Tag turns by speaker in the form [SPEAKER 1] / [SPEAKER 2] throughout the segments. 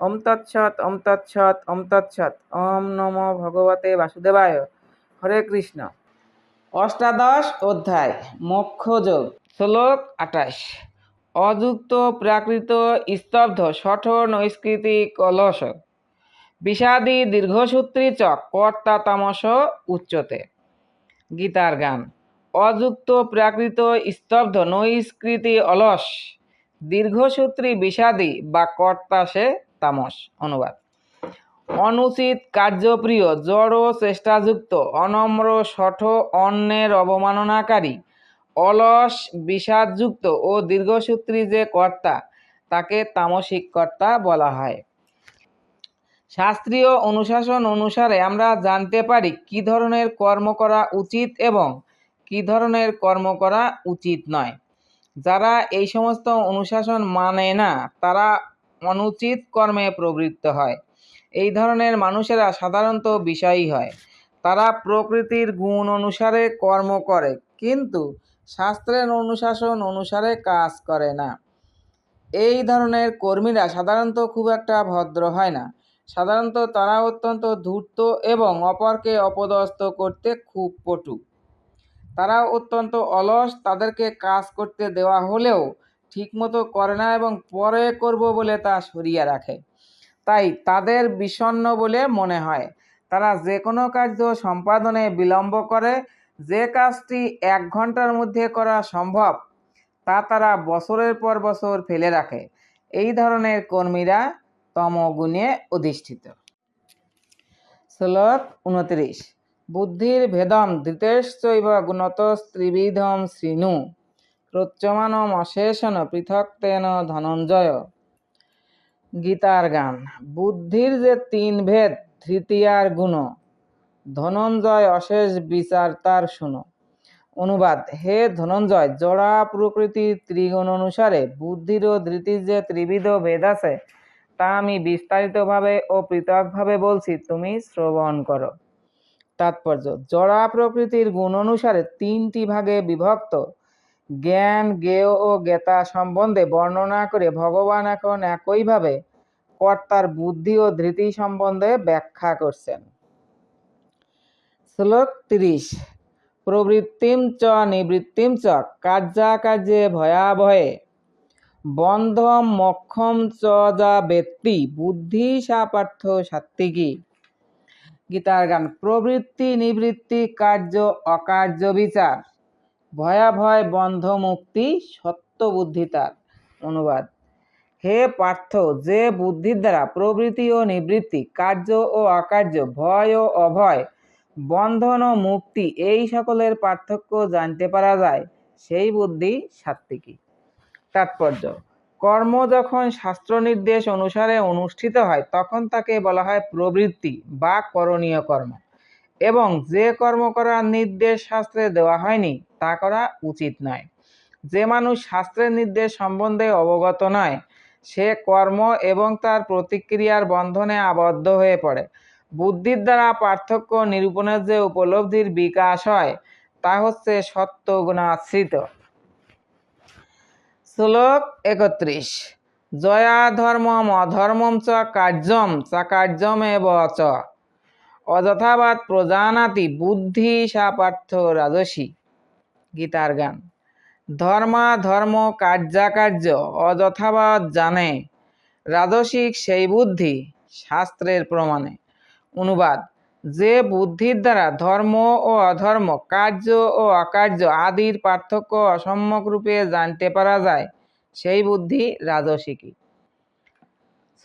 [SPEAKER 1] ওম তৎসৎ ওম তৎসৎ ওম তৎসৎ। ওম নমো ভগবতে বাসুদেবায়। হরে কৃষ্ণ। অষ্টাদশ অধ্যায়, মোক্ষযোগ, শ্লোক আঠাশ। অযুক্ত প্রাকৃত স্তব্ধ শঠ নৈষ্কৃতি কলস। বিষাদি দীর্ঘসূত্রী চ, কর্তা তামস উচ্চতে। গীতার গান। অযুক্ত প্রাকৃত স্তব্ধ নৈষ্কৃতি অলস। দীর্ঘসূত্রী বিষাদী বা কর্তা সে তামস, অনুবাদ। অনুচিত কার্যপ্রিয়, জড় চেষ্টাযুক্ত, অনম্র, শঠ অন্যের অবমাননাকারী, অলস, বিষাদযুক্ত ও দীর্ঘসূত্রী যে কর্তা, তাকে তামসিক কর্তা বলা হয়। শাস্ত্রীয় অনুশাসন অনুসারে আমরা জানতে পারি কি ধরনের কর্ম করা উচিত এবং কি ধরনের কর্ম করা উচিত নয়। যারা এই সমস্ত অনুশাসন মানে না, তারা অনুচিত কর্মে প্রবৃত্ত হয়। এই ধরনের মানুষেরা সাধারণত বিষয়ী হয়। তারা প্রকৃতির গুণ অনুসারে কর্ম করে, কিন্তু শাস্ত্রের অনুশাসন অনুসারে কাজ করে না। এই ধরনের কর্মীরা সাধারণত খুব একটা ভদ্র হয় না। সাধারণত তারা অত্যন্ত ধূর্ত এবং অপরকে অপদস্থ করতে খুব পটু। তারা অত্যন্ত অলস, তাদেরকে কাজ করতে দেওয়া হলেও ঠিকমতো করে না এবং পরে করব বলে তা সরিয়ে রাখে। তাই তাদের বিষণ্ণ বলে মনে হয়। তারা যে কোনো কার্য সম্পাদনে বিলম্ব করে, যে কাজটি এক ঘণ্টার মধ্যে করা সম্ভব, তা তারা বছরের পর বছর ফেলে রাখে। এই ধরনের কর্মীরা তমগুণে অধিষ্ঠিত। শ্লোক উনত্রিশ বুদ্ধির ভেদম ধৃতেশ্চৈব গুণত ত্রিবিধম শ্রীণু। প্রচ্যমানম অশেষণ পৃথক্তেন ধনঞ্জয়। গীতার গান, বুদ্ধির যে তিন ভেদ, তৃতীয়ার গুণ। ধনঞ্জয় অশেষ বিচার তার শুনো। অনুবাদ, হে ধনঞ্জয়, জড়া প্রকৃতির ত্রিগুণ অনুসারে বুদ্ধির ও ধৃতির যে ত্রিবিধ ভেদ আছে, তা আমি বিস্তারিতভাবে ও পৃথকভাবে বলছি, তুমি শ্রবণ করো। তাৎপর্য, জড়া প্রকৃতির গুণ অনুসারে তিনটি ভাগে বিভক্ত। জ্ঞান, জ্ঞেয় ও জ্ঞেতা সম্বন্ধে বর্ণনা করে ভগবান এখন একইভাবে কর্তার বুদ্ধি ও ধৃতি সম্বন্ধে ব্যাখ্যা করছেন। শ্লোক তিরিশ, প্রবৃত্তিম চ, নিবৃত্তিম চ কার্যাকার্যে ভয়াবহে। বন্ধ মক্ষম চ, যা ব্যক্তি, বুদ্ধি সা পার্থ সাত্বিকী গীতার গান, প্রবৃত্তি, নিবৃত্তি, কার্য, অকার্য, বিচার। ভয়াভয় বন্ধ মুক্তি সত্য বুদ্ধি তার। অনুবাদ। হে পার্থ, যে বুদ্ধির দ্বারা প্রবৃত্তি ও নিবৃত্তি, কার্য ও অকার্য, ভয় ও অভয়, বন্ধন ও মুক্তি, এই সকলের পার্থক্য জানতে পারা যায়, সেই বুদ্ধি সাত্ত্বিকী তাৎপর্য। কর্ম যখন শাস্ত্র নির্দেশ অনুসারে অনুষ্ঠিত হয়, তখন তাকে বলা হয় প্রবৃত্তি বা করণীয় কর্ম। এবং যে কর্ম করার নির্দেশ শাস্ত্রে দেওয়া হয়নি, তা করা উচিত নয়। যে মানুষ শাস্ত্রের নির্দেশ সম্বন্ধে অবগত নয়, সে কর্ম এবং তার প্রতিক্রিয়ার বন্ধনে আবদ্ধ হয়ে পড়ে। বুদ্ধির দ্বারা পার্থক্য নিরূপণের যে উপলব্ধির বিকাশ হয়, তা হচ্ছে সত্য গুণাশ্রিত। শ্লোক একত্রিশ। জয়া ধর্মম অধর্মম চ কার্যম চ কার্যম এব চ। অযথাবাদ প্রজানাতি বুদ্ধি সাপার্থ রাজসী। গীতার গান। ধর্মা ধর্ম কার্যাকার্য অযথাবাদ জানে। রাজসিক সেই বুদ্ধি শাস্ত্রের প্রমাণে। অনুবাদ। যে বুদ্ধির দ্বারা ধর্ম ও অধর্ম, কার্য ও অকার্য আদির পার্থক্য অসম্যক রূপে জানতে পারা যায়, সেই বুদ্ধি রাজসিকী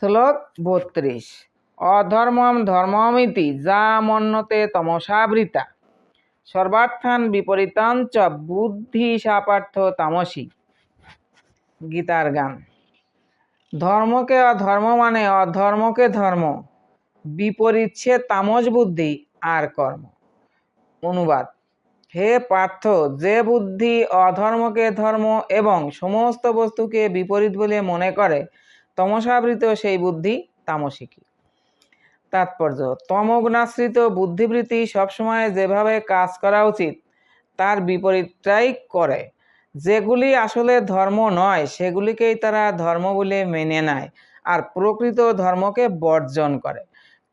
[SPEAKER 1] শ্লোক বত্রিশ। অধর্মম ধর্মমিতি, যা মন্যতে তমসাবৃতা সর্বার্থান বিপরীতান চ বুদ্ধি সাপার্থ তামসী। গীতার গান। ধর্মকে অধর্ম মানে অধর্মকে ধর্ম বিপরীত সে তামস বুদ্ধি আর কর্ম। অনুবাদ। হে পার্থ, যে বুদ্ধি অধর্মকে ধর্ম এবং সমস্ত বস্তুকে বিপরীত বলে মনে করে তমসাবৃত সেই বুদ্ধি তামসিকী তাৎপর্য। তমগুণাশ্রিত বুদ্ধিবৃত্তি সবসময় যেভাবে কাজ করা উচিত, তার বিপরীতটাই করে। যেগুলি আসলে ধর্ম নয়, সেগুলিকেই তারা ধর্ম বলে মেনে নেয় আর প্রকৃত ধর্মকে বর্জন করে।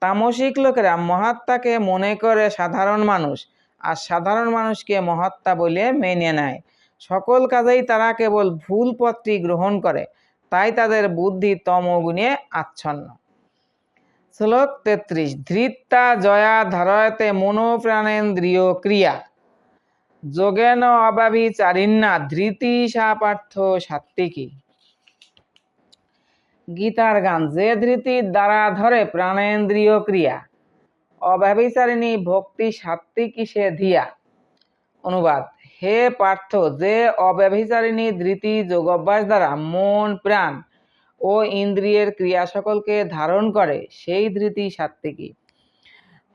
[SPEAKER 1] তামসিক লোকেরা মহাত্মাকে মনে করে সাধারণ মানুষ আর সাধারণ মানুষকে মহাত্মা বলে মেনে নেয়। সকল কাজেই তারা কেবল ভুল পথটি গ্রহণ করে, তাই তাদের বুদ্ধি তমগুণে আচ্ছন্ন। শ্লোক তেত্রিশ, ধৃত্তা জয়া ধারয়তে মনোপ্রাণেন্দ্রিয় ক্রিয়া। যোগেন অবাভিচারিণ্যা ধৃতি সাপার্থ সাত্বিকী গীতার গান, যে ধৃতির দ্বারা ধরে প্রাণেন্দ্রিয় ক্রিয়া অব্যভিচারিণী ভক্তি সাত্বিকী সে ধিয়া। অনুবাদ, হে পার্থ, যে অব্যভিচারিণী ধৃতি যোগ অভ্যাস দ্বারা মন, প্রাণ ও ইন্দ্রিয়ের ক্রিয়া সকলকে ধারণ করে, সেই ধৃতি সাত্ত্বিকী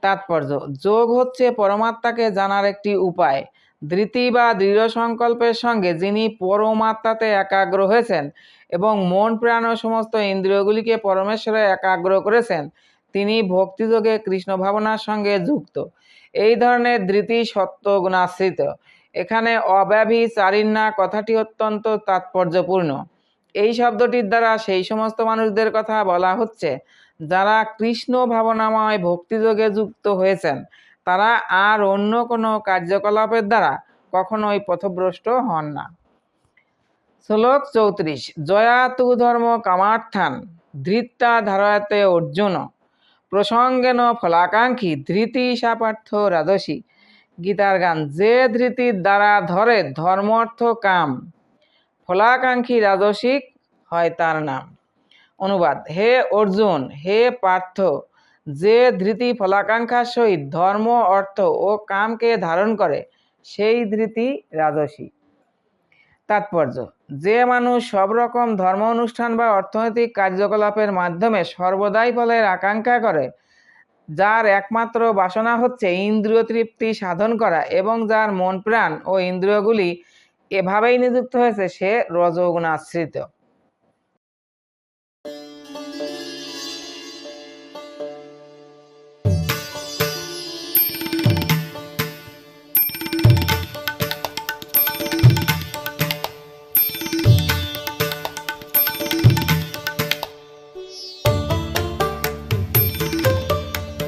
[SPEAKER 1] তাৎপর্য, যোগ হচ্ছে পরমাত্মাকে জানার একটি উপায়। ধৃতি বা দৃঢ় সংকল্পের সঙ্গে যিনি পরমাত্মাতে একাগ্র হয়েছেন এবং মন, প্রাণ ও সমস্ত ইন্দ্রিয়গুলিকে পরমেশ্বরে একাগ্র করেছেন, তিনি ভক্তিযোগে কৃষ্ণ ভাবনার সঙ্গে যুক্ত। এই ধরনের ধৃতি সত্য গুণাশ্রিত এখানে অব্যভিচারিণা কথাটি অত্যন্ত তাৎপর্যপূর্ণ। এই শব্দটির দ্বারা সেই সমস্ত মানুষদের কথা বলা হচ্ছে। যারা কৃষ্ণ ভাবনাময় ভক্তিযোগে যুক্ত হয়েছেন, তারা আর অন্য কোনো কার্যকলাপের দ্বারা কখনোই পথভ্রষ্ট হন না। শ্লোক চৌত্রিশ, জয়া তু ধর্ম কামার্থান ধৃত্তা ধারয়তে অর্জুন, প্রসঙ্গেন ফলাকাঙ্ক্ষী, ধৃতি সাপার্থ রাজসী। গীতার গান, যে ধৃতির দ্বারা ধরে ধর্ম অর্থ কাম ফলাকাঙ্ক্ষী রাজসিক হয় তার নাম। অনুবাদ, হে অর্জুন, হে পার্থ, যে ধৃতি ফলাকাঙ্ক্ষার সহিত ধর্ম, অর্থ ও কামকে ধারণ করে, সেই ধৃতি রাজসী তাৎপর্য, যে মানুষ সব রকম ধর্ম অনুষ্ঠান বা অর্থনৈতিক কার্যকলাপের মাধ্যমে সর্বদাই ফলের আকাঙ্ক্ষা করে, যার একমাত্র বাসনা হচ্ছে ইন্দ্রিয় তৃপ্তি সাধন করা এবং যার মন প্রাণ ও ইন্দ্রিয়গুলি এভাবেই নিযুক্ত হয়েছে সে রজগুণাশ্রিত।